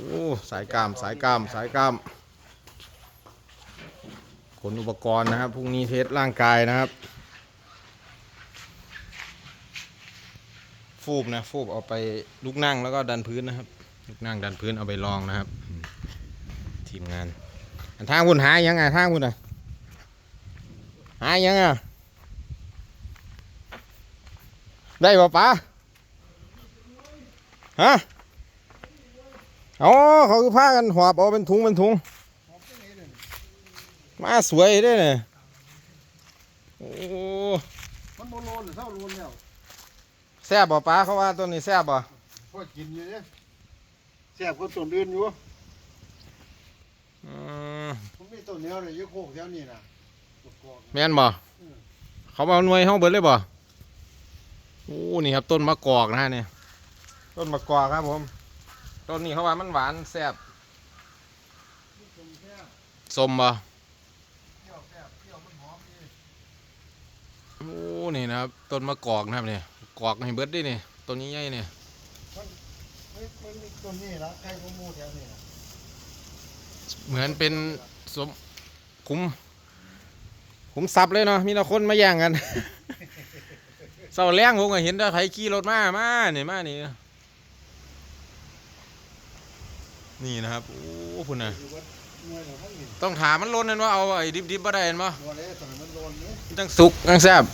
โอ้สายกล้ามสายกล้ามสายกล้ามขนอุปกรณ์นะครับพรุ่งนี้เทสร่างกายนะครับ ฟูบนะฟูบเอาไปลุกนั่งแล้วก็ดันพื้นนะครับลุกนั่งดันพื้นเอาไปลองนะครับ ทีมงานอันทางคุณหายยังไงทางคุณอะหายังอะได้ป่ะป้าฮะ อ๋อเขาคือผ้ากันหอบเอาเป็นถุงเป็นถุงมาสวยเด้วยเนี่ยโอ้มันโมโลนหรือเท่าโลนแล้วแซ่บบ่ป้าเขาว่าตัวนี้แซ่บบ่พอกินอยู่เนี่ยแซ่บก็ต้นอื่นอยู่อืมผมมีต้นเนี้ยเลยอยี่โคกแถวนี้นะกอกแม่นบ่เขามาหน่วยห้องเบิดเลยบ่โอ้นี่ครับต้นมะกอกนะฮะเนี่ยต้นมะกอกครับผม ต้นนี้เขาว่ามันหวานแซ่บสมบ่เปรี้ยวแซ่บเปรี้ยวมันหอมดีโอ้นี่นะครับต้นมะกอกนะครับเนี่ยกอกให้เบิดด้วยนี่ต้นนี้ใหญ่เนี่ยต้นนี้ละใครก็มูแถวนี้เหมือนเป็นสมคุ้มคุ้มทรัพย์เลยเนาะมีแต่คนมาแย่งกันเสาแรงผมก็เห็นแต่ไผขี่รถมามาเนี่ยมาเนี่ย นี่นะครับ โอ้พุ่นน่ะต้องถามมันล้นนั่นว่าเอาไอ้ดิบๆบ่ได้เห็นบ่ตัวเล็กตัวมันโลนนี้มันจังสุกจังแซ่บ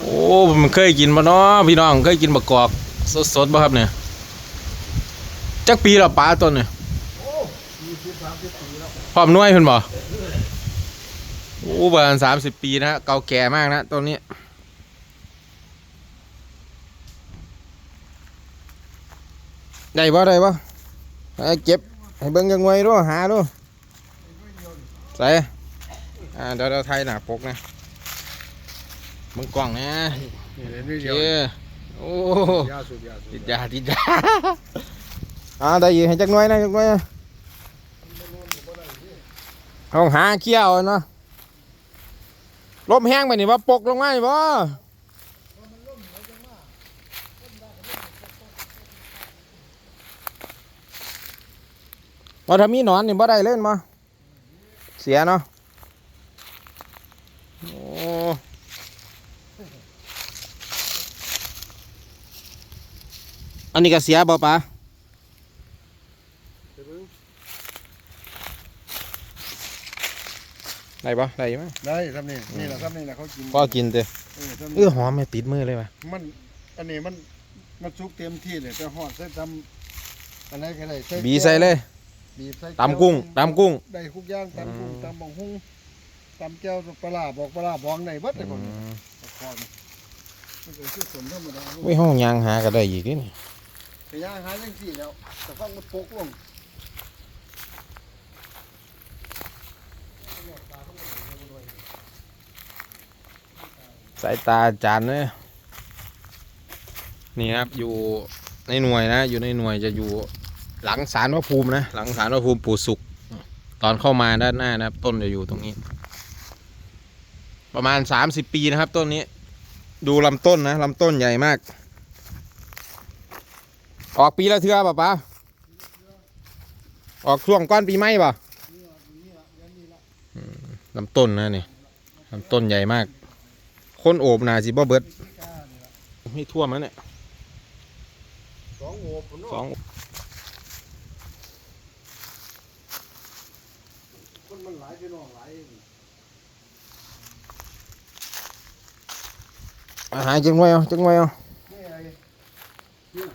โอ้มันเคยกินบ่เนาะพี่น้องเคยกินบักกอกสดๆบ่ครับเนี่ยจักปีแล้วปลาต้นเนี่ยโอ้ยี่สิบสามสิบปีแล้วพร้อมหน่วยเพิ่นบ่โอ้ประมาณ30ปีนะฮะเก่าแก่มากนะต้นนี้ ได้บ่ได้บ่ให้เก็บให้เบิ่งจังหน่วยดูหาดูใส่อ่าเดี๋ยวเราไทยหน้าปกนะเบิ่งกล้องนะนี่เลยนี่โอเดีเคยวยโอ้ยาสูบยาสูบติดยาติดยาอ่าได้อยินให้จักหน่วยนะจักหน่วยนะเอาหาเขี้ยวเนาะลมแห้งไปนี่ว่าปกลงมานี่ บ่ว่าถ้ามีหนอนนี่บ่ได้เล่นมาเสียเนาะโอ้อันนี้ก็เสียบ่ปะเดี๋ยวเบิ่งได้ปะได้ไหมได้ทำนี่นี่แหละทำนี่แหละเขากินก็กินเตะเออทำเอนี่อหอมไม่ติดมือเลยว่ะมันอันนี้มันมันสุกเต็มที่เลยแต่หอดใส่ตำอันไหนก็ได้ใส่บีใส่เลย บีบใส่ตำกุ้งตำกุ้ง ได้ทุกอย่างตำกุ้งอืม ตำบังหุ้งตำแก้วปลาร้าบอกปลาร้าบองในเบิดเลยคนอืมตะคอนมันเป็นชื่อสมธรรมดาลูกอุ้ยห้องยางหาก็ได้อีกนี่ไปย่างหาจังสี่แล้วแต่ฟังมันปกลงสายตาอาจารย์เนี่ยนี่ครับอยู่ในหน่วยนะ อยู่ในหน่วยจะอยู่ หลังศาลพระภูมินะ หลังศาลพระภูมิปู่สุข ตอนเข้ามาด้านหน้านะครับต้นจะอยู่ตรงนี้ ประมาณสามสิบปีนะครับ ต้นนี้ ดูลำต้นนะลำต้นใหญ่มาก ออกปีละเทือป่ะป๊าออกช่วงก้อนปีใหม่ป่ะอืมลำต้นนะนี่ลำต้นใหญ่มากคนโอบหนาสิบ่เบิดไม่ท่วมแล้วเนี่ยสองโอบผมสอง คน มันหลายพี่น้องหลายอาหารจังไว้เอาจังไว้เอาไม่ไอ้เนี่ย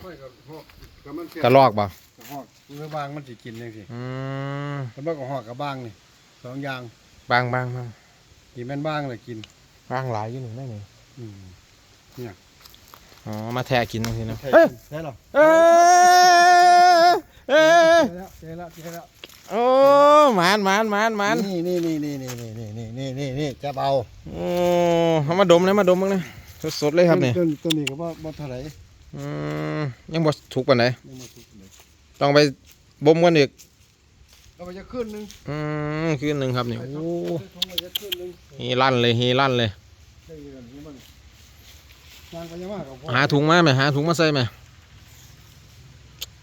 ไม่กับหอกกับมันเสียกระลอกป่ะกับหอกเรือบางมันสิกินจังสิอืมแล้วมันก็หอกกับบางนี่สองอย่างบางบางบางกินแม่นบางเลยกินบางหลายอยู่หนึ่งได้ไหมอืมอ๋อมาแทะกินตรงนี้นะใช่เฮ้ยใช่หรอเอ้ยเอ้ยใช่แล้วใช่แล้วใช่แล้ว โอ้หมานหมานหมานหมานนี่นี่นี่นี่นี่นี่นี่นี่นี่นี่นี่จะเบาโอ้เอามาดมเลยมาดมบ้างเลยสดๆเลยครับเนี่ยต้นต้นนี้ก็บ่บ่เท่าไหร่อืมยังบ่ถูกปานไหนยังบ่สุกเลยต้องไปบ่มกันอีกเอาไปจะขึ้นหนึงอืมคืนหนึ่งครับนี่ไปโอ้ทงไปจะขึ้นหนึงเฮลั่นเลยเฮลั่นเลยได้เงินนี่มันงานก็ยังมากกับพ่อหาถุงมาไหมหาถุงมาใส่ไหม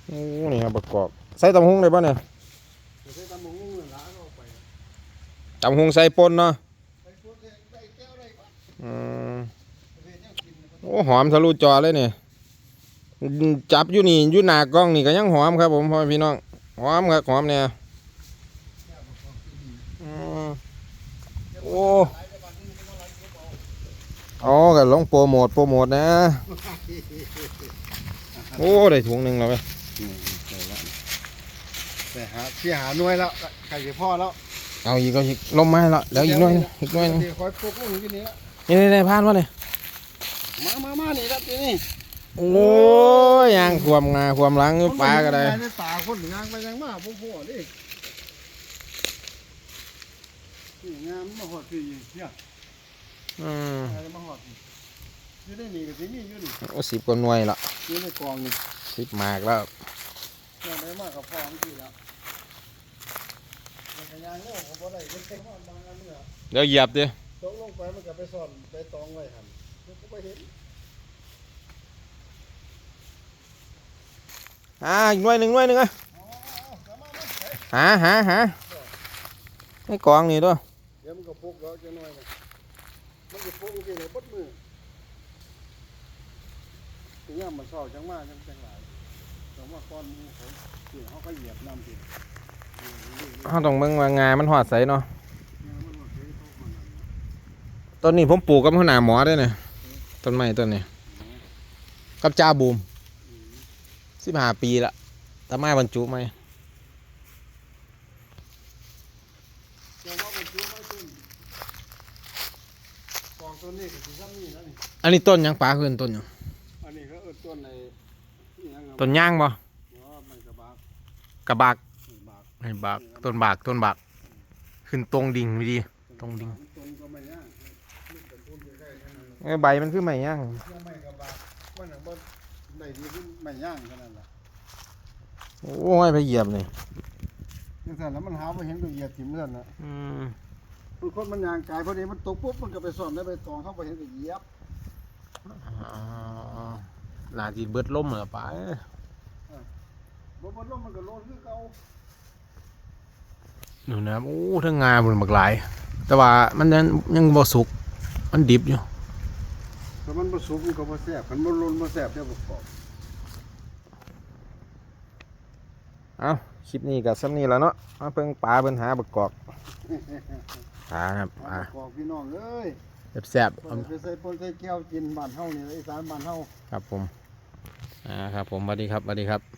โอ้นี่ครับประกอบใส่ตำหุงได้ป่ะเนี่ย ใส่ตำบักหุ่งนั่นล่ะเอาไป ตำหงใส่ปนเนาะโอ้หอมทะลุจอเลยเนี่ยจับอยู่นี่อยู่หน้ากล้องนี่ก็ยังหอมครับผมพ่อพี่น้องหอมครับหอมเนี่ยอืมโอ้อ๋อก็ลงโปรโมทโปรโมทนะ โอ้ได้ถุงหนึ่งแล้วเว้ยอืมได้ละแต่หาที่หาหน่วยแล้วใครจะพ่อแล้ว เอาอีกก็อีกลมมาให้และเดี๋ยวอีกหน่อยหนึ่งอีกหน่อยหนึงเดี๋ยวคอยปลุกลูกอยู่นี่ละนี่นี่นี่พานวะเนี่ยมามามานี่ครับที่นี่โอ้ยยางความงาความหลังอยู่ปลาก็ได้ในตาคนงางไปยังมาพ่อพ่อดินี่งามมาหอดพี่เนี่ยอืมอะไรมาหอดพี่อยู่ในนี่ก็สิมีอยู่นี่โอ้สิบกว่าหน่วยละอยู่ในกองนี่สิบหมากแล้วเนี่ยได้มากกับพ่อพี่แล้วมันก็ ยางโง่เขาบ่ได้เล็กๆบางอันเนี่ยเดี๋ยวเหยียบดิตกลงไปมันก็ไปซ่อนไปตองไว้หั่นมันก็บ่เห็นอ่าอีกหน่วยหนึ่งหน่วยหนึ่งอะอ๋อเอามามาเฮ้ยหาหาหาให้กองนี่ด้วยเดี๋ยวมันก็ปลุกแล้วจะน้อยนะมันจะปลุกที่ไหนปดมือถึงยามมันเศร้าจังมากจังจังหลายแต่ว่าก้อนหมูเขาที่เขาก็เหยียบน้ำที่ เขาต้องเบิ่งว่างามันหอดใสเนาะเนี่ยมันว่าเคยตกมันนั่นน่ะต้นนี้ผมปลูกกับหัวหน้าหมอด้วยเนี่ยต้นไม้ต้นนี้กับจ้าบูมอืมสิบห้าปีละแต่ไม้บรรจุไหมแต่ว่ามันซื้อไม่ต้นกองต้นนี้ก็สิซ้ำนี่นะนี่อันนี้ต้นหยังปลาขึ้นต้นหยังอันนี้ก็เออต้นในอิหยังอะต้นย่างบ่เนาะมันกระบาก กระบากนี่บากไอ้บากต้นบากต้นบากขึ้นตรงดิ่งไม่ดี ตรงดิ่งตรงก็ไม่ย่างมันเป็นต้นใกล้ๆนั่นน่ะไอ้ใบมันคือไม่ย่างเชื่อไม่กระบากมันน่ะบ่ได้ดีขึ้นไม่ย่างเท่านั้นล่ะโอ้ยไปเหยียบนี่จังซั่นแล้วมันหาบ่เห็นก็เหยียบถิ่มนั่นน่ะอืมบางคนมันย่างกายพอดีมันตกปุ๊บมันก็ไปซ่อนได้ไปตองเข้าไปเห็นก็เหยียบอ๋อน่าจีเบิดล่มเหรอปลาบ่บ่ลมมันก็โลนคือเก่า หนูนะครับโอ้ทั้งงาบนบักหลาย แต่ว่ามันยังยังบ่สุก มันดิบอยู่ถ้ามันบ่สุกมันก็บ่แซ่บมันบ่โลนบ่แซ่บเด้อบ่กรอบเอาคลิปนี้กับซ้ำนี้แล้วเนาะมาเพิ่งปลาเพิ่นหาบักกอกปลาครับปเอาลาบ่กรอบพี่น้องเอ้ยแซ่บบ่ได้ไปใส่ปนใส่แก้วกินบ้านเฮานี่อีสานบ้านเฮาๆครับผมอ่าครับผมสวัสดีครับสวัสดีครับ